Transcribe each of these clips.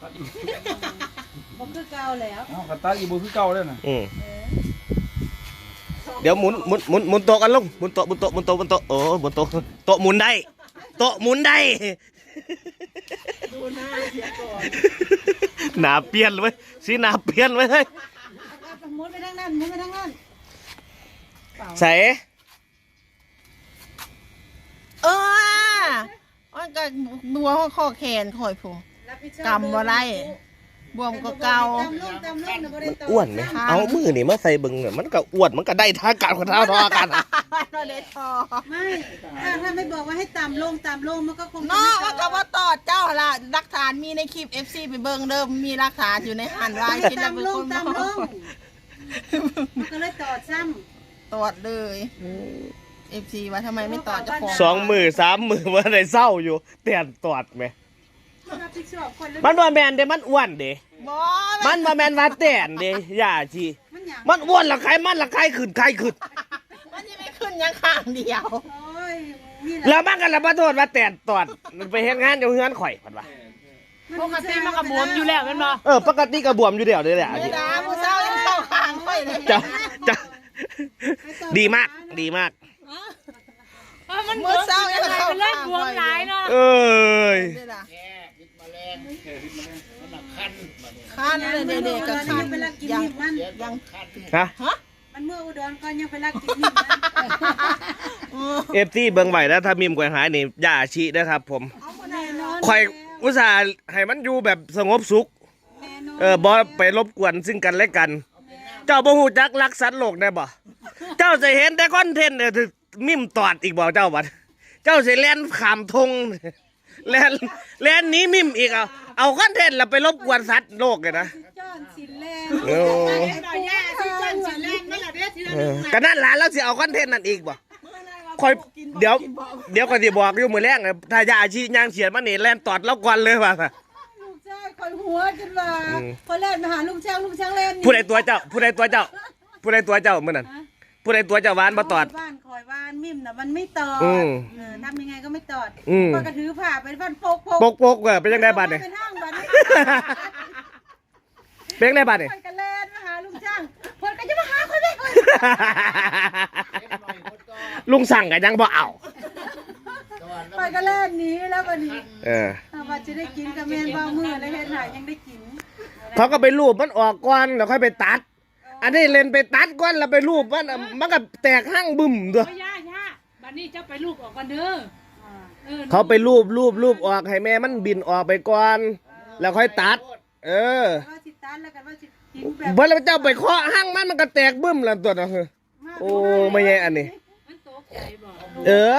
ตัดอีกบ่คือเก่าแล้วเอ้ากระตัดอีกบ่คือเก่าแล้วน่ะอืมเดี๋ยวหมุนหมุนหมุนหมุนโต๊ะกันลุงหมุนโต๊ะหมุนโต๊ะหมุนโต๊ะหมุนโต๊ะโอ้หมุนโต๊ะโต๊ะหมุนได้โต๊ะหมุนได้ดูหน้าเสียก่อนหนาเปลี่ยนเลยสีหนาเปลี่ยนเลยเอาหมุนไปทางนั้นหมุนไปทางนั้นใส่เออมันก็นัวข้อแขนข่อยผู้รับผิดชอบ กำบ่ได้บวมก็เก่าตามลงตามลงน่ะบ่ได้มันต่อ้วนไหมเอามือนี่มาใส่เบึงเนี่ยมันก็อ้วนมันก็ได้ท่าการของเท้าทอกันอะเราเลยทอไม่ถ้าถ้าไม่บอกว่าให้ตามลงตามลงมันก็คงจะเนาะไม่มันก็ว่าตอดเจ้าล่ะหลักฐานมีในคลิป FC ไปเบิ่งเดิมมีหลักฐานอยู่ในหันว่าให้คิดตาแล้วมเป็นลคงนตามลบอกงมันก็เลยตอดซ้ตอดเลย FC ว่าทำไมไม่ตอดเจ้าของสองมือสามมือว่าได้เศร้าอยู่เตียนตอดไหมำรับผิดชอบคนเลยมันว่าแมนเด้มันอ้วนเด้บ่มันว่าแมนว่าเตียนเด้อย่าจีมันหยังมันอ้วนละใครมันละใครขึ้นใครขึ้นมันจะไม่ขึ้นยังข้างเดียวโอ้ยนี่แหละแล้วมันก็ละมาโทษว่าเตียนตอดมันไปเฮ็ดงานอยู่เฮือนข่อยพันว่าปกติมันก็บวมอยู่แล้วแม่นบ่เออปกติก็บวมอยู่เดียวเลยแหละไม่ได้ผู้สาวยังเข้าข้างค่อยเลยจะจะดีมากดีมาก เออมันมื้อเช้ายังมันเข้าเล่นข้างบวมหลายเนาะเอ้ยนี่ล่ะแค่พิษมาแล้วมันหนักคันบัดนี้ คันเลยเด็กๆก็คันยังไปรักกินยังนิ่มมันยังฮะฮะมันเมื่ออุดรก็ยังไปรักกินนิ่มมันเอฟซีเบิ่งไหวแล้วถ้ามีมกวยหายนี่อย่าชีนะครับ ผมแน่นอนข่อยอุตส่าห์ให้มันอยู่แบบสงบสุขแน่นอนเออบ่ไปรบกวนซึ่งกันและกัน เจ้าบ่ฮู้จักรักสัตว์โลกได้บ่เจ้าจะเห็นแต่คอนเทนต์เนี่ยคือมิมตอดอีกบ่เจ้าบัดเจ้าสิแล่นขามทง แล่นแล่นหนี้มิมอีกเอาเอาคอนเทนต์แล้วไปรบกวนสัตว์โลกเลยนะจอนสินแลนโอ้ดอกหญ้าที่จอนสินแลนนั่นแหละเด้อที่เราเออก็นั่นล่ะแล้วสิเอาคอนเทนต์นั่นอีกบ่คอยเดี๋ยวเดี๋ยวก็สิบอกอยู่มื้อแรกน่ะถ้าอย่าอาชีพย่างเฉียดมานี่แล่นตอดแล้วก่อนเลยว่าลูกชายคอยหัวจนว่าอืมคนแรกมาหาลูกช้างลูกช้างเล่นผู้ใดตัวเจ้าผู้ใดตัวเจ้าผู้ใดตัวเจ้ามื้อนั้น ผู้ใดตัวเจ้าหวานบ่ตอด บ้านคอยบ้านมิมน่ะมันไม่ตอดอืมเออทำยังไงก็ไม่ตอดอืมพอกระถือผ้าไปบ้านโปกโปกปกปกเว้ยเป็นจังไดบัดนี่เป็นห้างบัดนี้เป็นจังไดบัดนี่คอยกันแลนมาหาลูกช้างเพิ่นก็จะมาหาคอยได้คอยลุงสั่งก็ยังบ่เอาคอยกันแลนหนี้แล้วบัดนี้เออ ถ้าว่าจะได้กินกับแม่นบ่มือแล้วเฮ็ดหายยังได้กินเขาก็ไปรูปมันออกก่อนแล้วค่อยไปตัด อันนี้เล่นไปตัดก่อนแล้วไปรูปมันมันก็แตกห้างบึ้มตัว โอ้ย่าย่าบัดนี้เจ้าไปลูกออกกันเด้ออ่าเออเขาไปรูปรูปรูปออกให้แม่มันบินออกไปก่อน แล้วค่อยตัด เออว่าสิตันแล้วกันว่าสิกินแบบเมื่อเราเจ้าไปเคาะห้างมันมันก็แตกบึ้มแล้วตัวนะโอ้ไม่ใช่อันนี้ มันตกใจบ่เออ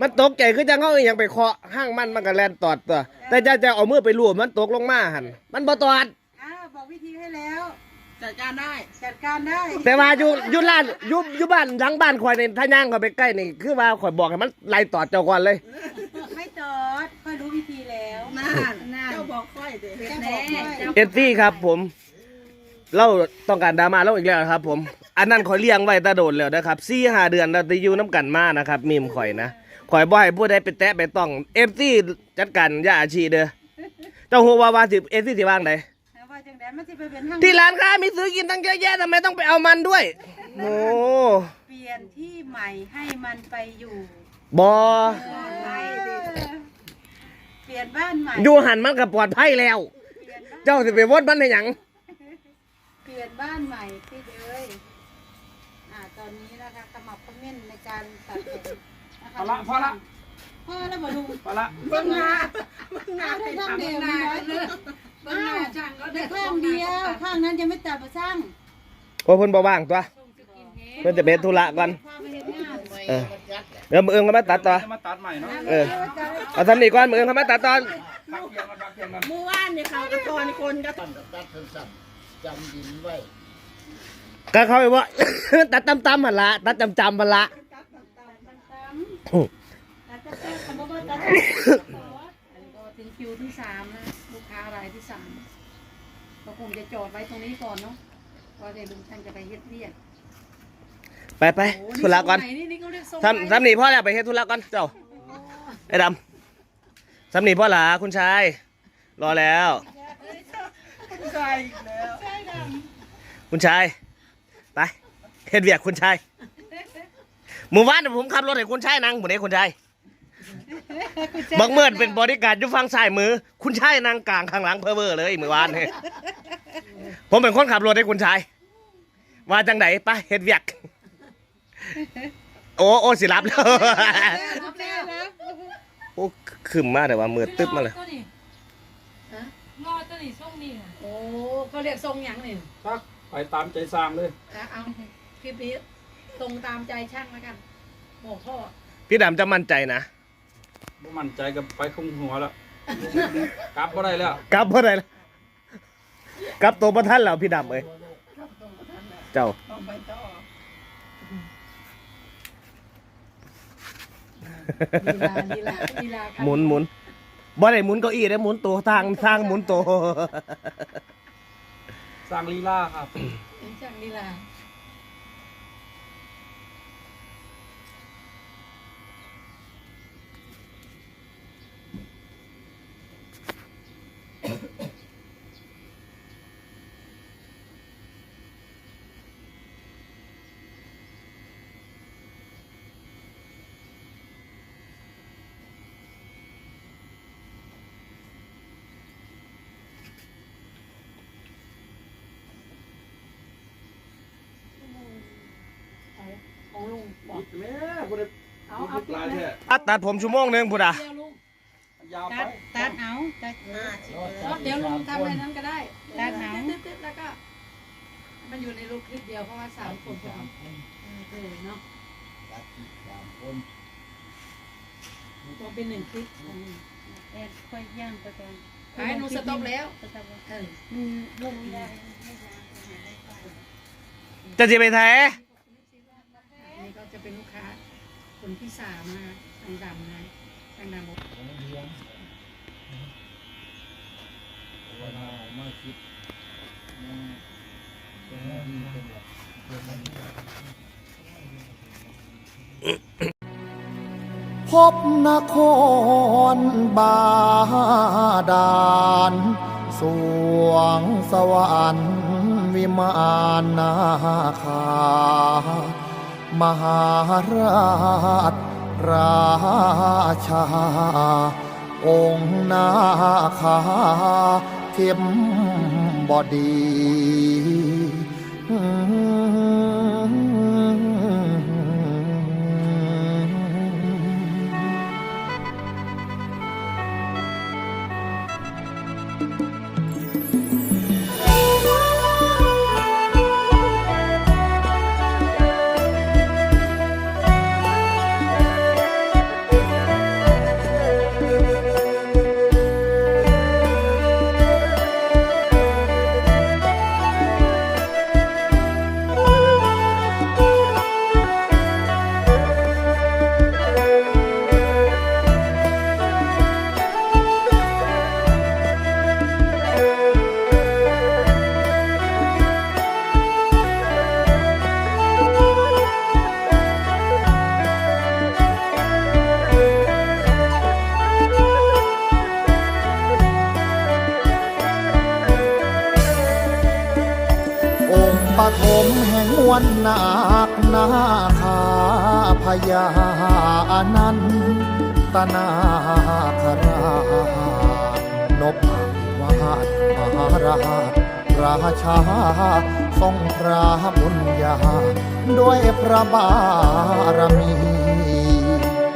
มันตกใจคือจังเขาอหย่างไปเคาะห้างมันมันก็แล่นตอดตัว แต่จะจะเอามือไปรูปมันตกลงมาหันมันบ่ตอดอ่าบอกวิธีให้แล้ว จัดการได้ จัดการได้แต่ว่าอยู่อยู่ร้านอยู่อยู่บ้านหลังบ้านข่อยนี่ถ้าย่างเข้าไปใกล้นี่คือว่าข่อยบอกให้มันไล่ตอดเจ้าก่อนเลย ไม่ตอดค่อยรู้วิธีแล้วน่านเจ้าบอกค่อยเด้เจ้าบอกด้วยเอฟซี่ครับผม เราต้องการดราม่าเราอีกแล้วครับ ผม อันนั้นข่อยเลี้ยงไว้ตาโดดแล้วนะครับสี่ห้าเดือนเราจะอยู่น้ำกันมานะครับมีมข่อยนะข่อยบ่ให้ผู้ใดไปแตะไปต้องเอฟซีจัดการอย่าอาชีเด้อเจ้าหัววาวาสิเอฟซีสิว่างไหน แล้วว่าจังไดมันสิไปเป็นห้างที่ร้านค้ามีซื้อกินตั้งเยอะแยะทำไมต้องไปเอามันด้วยโอ้เปลี่ยนที่ใหม่ให้มันไปอยู่บอเปลี่ยนบ้านใหม่อยู่หันมันก็ปลอดภัยแล้ว เปลี่ยนบ้านเจ้าสิไปวดมันให้หยังเปลี่ยนบ้านใหม่พี่เลยอ่าตอนนี้นะคะขมับคอมเมนต์ในการตัดผมนะคะพอละพอละพอแล้วบ่ลุงพอละเบิ่งหน้าอ้าวได้ข้างเดียวน้อย อ้าวได้ข้างเดียว ข้างนั้นยังไม่ตัดมาสร้างเพราะเพิ่นบ่ว่างตัวเพิ่นจะไปเฮ็ดธุระก่อนพาไปเห็นงานเออเดี๋ยวมืออื่นก็มาตัดต่อจะมาตัดใหม่เนาะเออเอาทำนี่ก่อนมืออื่นเขามาตัดตอนพักเพียงกันพักเพียงกันเมื่อวานเนี่ยเขากระทอนคนก็ก็เขาไปว่าตัดตำตำหันละตัดจำจำหันละตัดตัดตัดคำว่าตัดตัดอันนี้ก็ถึงคิวที่สามนะลูก ค้ารายที่สามก็คงจะจอดไว้ตรงนี้ก่อนเนาะเพราะเดี๋ยวลุงท่านจะไปเฮ็ดเรียกไปไปธุระก่อนโนี่นี่เขาเรียกทรงทำทำนี่พ่อแล้วไปเฮ็ดธุระก่อนเจ้าไอ้ดำทำนี่พ่อหลาคุณชาย รอแล้ว ใช่อีกแล้วคุณชาย ไปเฮ็ดเวียกคุณชายเมื่อวานน่ะผมขับรถให้คุณชายนั่งหมดเลยคุณชาย บักเมิดเป็นบริการดอยู่ฝั่งซ้ายมือ คุณชายนั่งกลางข้างหลังเพอเวอร์เลยเมื่อวานนี่ผมเป็นคนขับรถให้คุณชายว่าจังไหนไปเฮ็ดเวียก โอ้โอ้สิรับแล้วรับแล้วนะโอ้ขึ้นมาแต่ว่ามือตึ๊บมาเลยตัวนี้ฮะงอตัวนี้ช่วงนี้น่ะโอ้ก็เรียกทรงหยังนี่ซักไปตามใจสร้างเลยอะเอาคลิปนี้ตรงตามใจช่างแล้วกันหัวข้อพี่ดำจะมั่นใจนะ บ่มั่นใจกับไปคุ้มหัวแล้วกลับบ่ได้แล้วกลับเพื่ออะไรล่ะกลับตัวประท่านแล้วพี่ดำเอ้ยเจ้า ต้องไปต่อลีลาลีลาลีลาครับหมุนหมุนบ่ได้หมุนเก้าอี้ได้หมุนตัวทางทางหมุนตัว สร้างลีลาครับช่างลีลา บอกแม่บ่ได้เอาเอาปิดเลยตัดตัดผมชั่วโมงหนึงพุดอะเดี๋ยวลุงยาวตัไปดตัดเอาตัดห้าสิบแล้วเดี๋ยวลุงทำอะไรนั้นก็ได้ได้ไหม ตึ๊ดๆๆแล้วก็ มันอยู่ในรูปคลิปเดียวเพราะว่าสามคนพอเออเนาะตัวเป็นหนึ่งคลิปอืมแอดค่อยย่างไปก่อนขายหนูสต็อปแล้วสต็อปแล้วเอออืมลงได้จะสิไปแท้ อันนี้ก็จะเป็นลูกค้า คนที่สามนะคะทางดำนะทางดำบอกพบนครบาดาลสวงสวรรค์วิมานนาคา มหาราช ราชา องค์นาคาเข็มบอดี ปฐมแห่งมวลนาคนาคาพญาอนันตนาคราชนพวาดมหาราชราชาทรงพระบุญญา ด้วยพระบารมี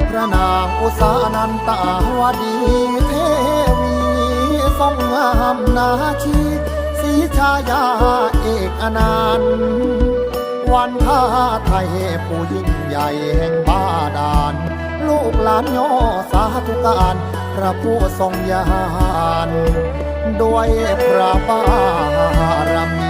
พระนางอุสานันตาวดีเทวีทรงงามนาชี ชายาเอกอนันต์วันท่าไทยผู้ยิ่งใหญ่แห่งบ้าดาลลูกหลานย่อสาธุการพระผู้ทรงยาน ด้วยพระบารมี